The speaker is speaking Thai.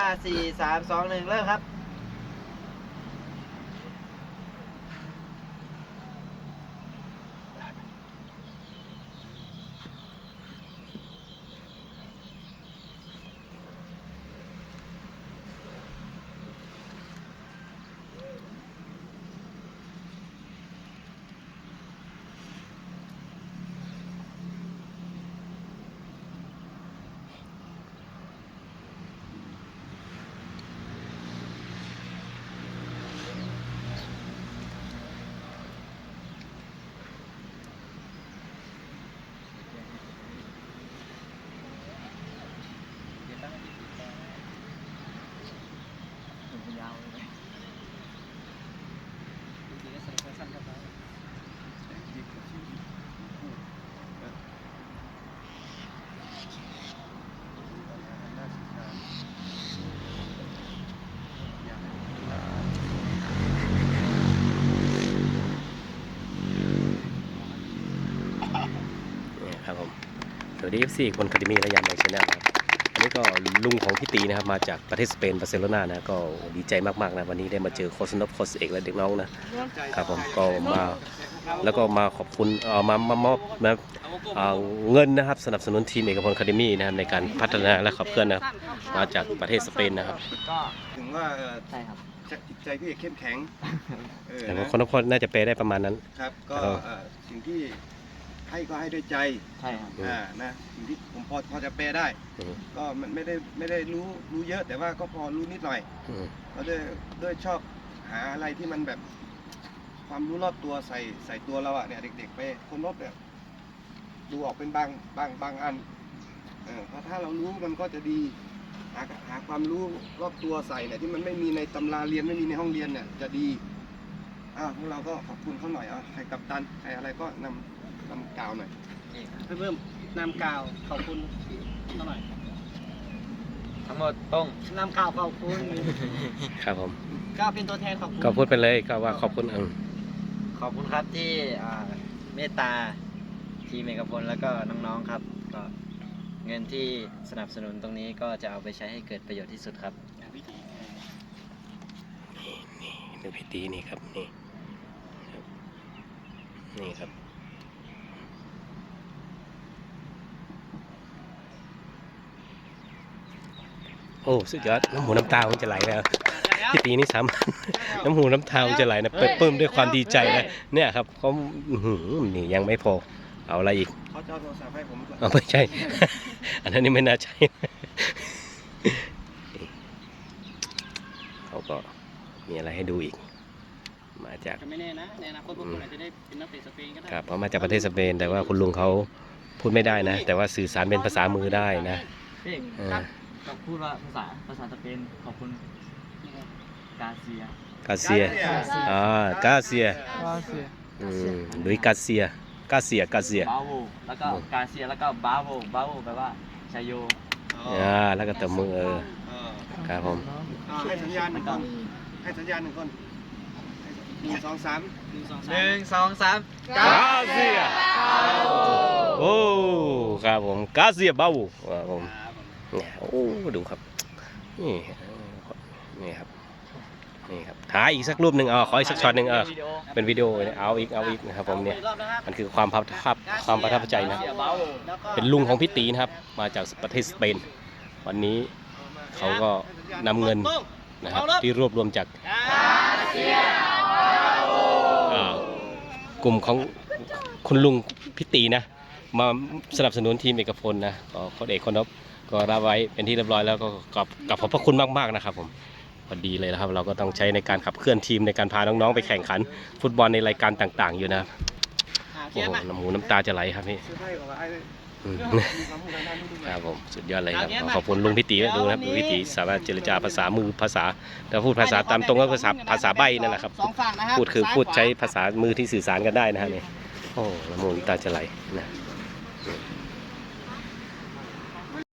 ห้าสี่สามสองหนึ่งเริ่มครับ สวัสดี FC คนคาเดมี่และยามในชาแนลครับอันนี้ก็ลุงของพี่ตีนะครับมาจากประเทศสเปนบาร์เซโลนานะก็ดีใจมากๆนะวันนี้ได้มาเจอโคชนพโคชเอกและเด็กน้องนะครับผมก็มาแล้วก็มาขอบคุณเอ่อมามามอบนะเอ่อเงินนะครับสนับสนุนทีมเอกพลคาเดมี่นะครับในการพัฒนาและขับเคลื่อนนะครับมาจากประเทศสเปนนะครับก็ถึงว่าเอ่อใช่ครับจิตใจพี่เอกเข้มแข็งเออแต่ว่านะคนนพน่าจะเปลได้ประมาณนั้น ครับก็ครับเอ่อสิ่งที่ ให้ก็ให้ด้วยใจใช่ครับอืมอ่านะสิ่งที่ผมพอพอจะแปลได้ อืมก็มันไม่ได้ไม่ได้รู้รู้เยอะ แต่ว่าก็พอรู้นิดหน่อยอืมก็ด้วยด้วยชอบหาอะไรที่มันแบบ ความรู้รอบตัวใส่ใส่ตัวเราอะเนี่ยเด็ก ๆ ไปคนรบเนี่ยดูออกเป็นบางบางบางอันเออเพราะถ้าเรารู้มันก็จะดีหาหาความรู้รอบตัวใส่เนี่ยที่มันไม่มีในตำราเรียนไม่มีในห้องเรียนเนี่ยจะดีอ้าวพวกเราก็ขอบคุณเขาหน่อยอะใครกัปตันใครอะไรก็นำ นำกล่าวหน่อยเพิ่มเพิ่มนำกล่าวขอบคุณเท่าไหร่ทั้งหมดต้องนำกล่าวขอบคุณครับผมก็เป็นตัวแทนขอบคุณก็พูดไปเลยก็ว่าขอบคุณอืมขอบคุณครับที่อ่าเมตตาทีมเอกพลแล้วก็น้องๆครับก็เงินที่สนับสนุนตรงนี้ก็จะเอาไปใช้ให้เกิดประโยชน์ที่สุดครับดูพี่ตีนี่ครับนี่ครับนี่ครับ โอ้สุดยอดน้ำหูน้ำตามันจะไหลแล้วพี่ตีนี่ซ้ำน้ำหูน้ำตามันจะไหลนะเปิดปลื้มด้วยความดีใจนะเนี่ยครับเขาอื้อหือนี่ยังไม่พอเอาอะไรอีกเขาจะเอาโทรศัพท์ให้ผมก่อนเอาไม่ใช่ อันนั้นนี่ไม่น่าใช่เขาก็มีอะไรให้ดูอีก มาจากจะไม่แน่นะในอนาคตพวกคุณอาจจะได้เป็นนักเตะสเปนก็ได้ครับเพราะมาจากประเทศสเปนแต่ว่าคุณลุงเขาพูดไม่ได้นะ แต่ว่าสื่อสารเป็นภาษามือได้นะ พี่เออก็พูดว่าภาษาภาษาสเปนขอบคุณกาเซียกาเซียอ่ากาเซียกาเซียอืมลุยกาเซียกาเซียกาเซียบาโวแล้วก็กาเซียแล้วก็บาโวบาโวแปลว่าชายโยอ่าแล้วก็ตบมือเออเออครับผมอ่าให้สัญญาณหนึ่งคน ให้สัญญาณหนึ่งคนหนึ่งสองสามหนึ่งสองหสามนึ่งสองสามกาเซียโอ้ครับผมกาเซียบ้าครับผม เนี่ยโอ้ดูครับ นี่นี่ครับนี่ครับถ่ายอีกสักรูปหนึ่งเอาขออีกสักช็อตหนึ่งเออเป็นวิดีโอเนี่ยเอาอีกเอาอีกนะครับผมเนี่ยอีกรอบนะครับมันคือความประทับความประทับใจนะบาโวแล้วก็เป็นลุงของพี่ตีนะครับ มาจากประเทศสเปน วันนี้เขาก็นำเงินนะครับที่รวบรวมจากอ่ากลุ่มของคุณลุงพี่ตีนะ มาสนับสนุนทีมเอกพลนะก็โค้ชเอกคนนบ ก็รับไว้เป็นที่เรียบร้อยแล้วก็กับกับขอบพระคุณมากๆนะครับผมพอดีเลยนะครับ เราก็ต้องใช้ในการขับเคลื่อนทีมในการพาน้องๆไปแข่งขัน ฟุตบอลในรายการต่างๆ อยู่นะหาเทีโอ้ยบโหอะน้ำหูน้ำตาจะไหลครับพี่ซื้อให้บอกว่าไอ้อืมมีความรู้ทางด้านนี้ด้วยครับผมสุดยอดเลยครับขอขอบคุณลุงพิตีด้วยดูนะครับลุงพิตีสามารถเจรจาภาษามือภาษาแต่พูดภาษาตามตรงก็ภาษาภาษาใบนั่นแหละครับสองฝั่งนะครับพูดคือซ้ายพูดขวาใช้ภาษามือที่สื่อสารกันได้นะฮะเนี่ยโอ้ละมุนตาจะไหลนะ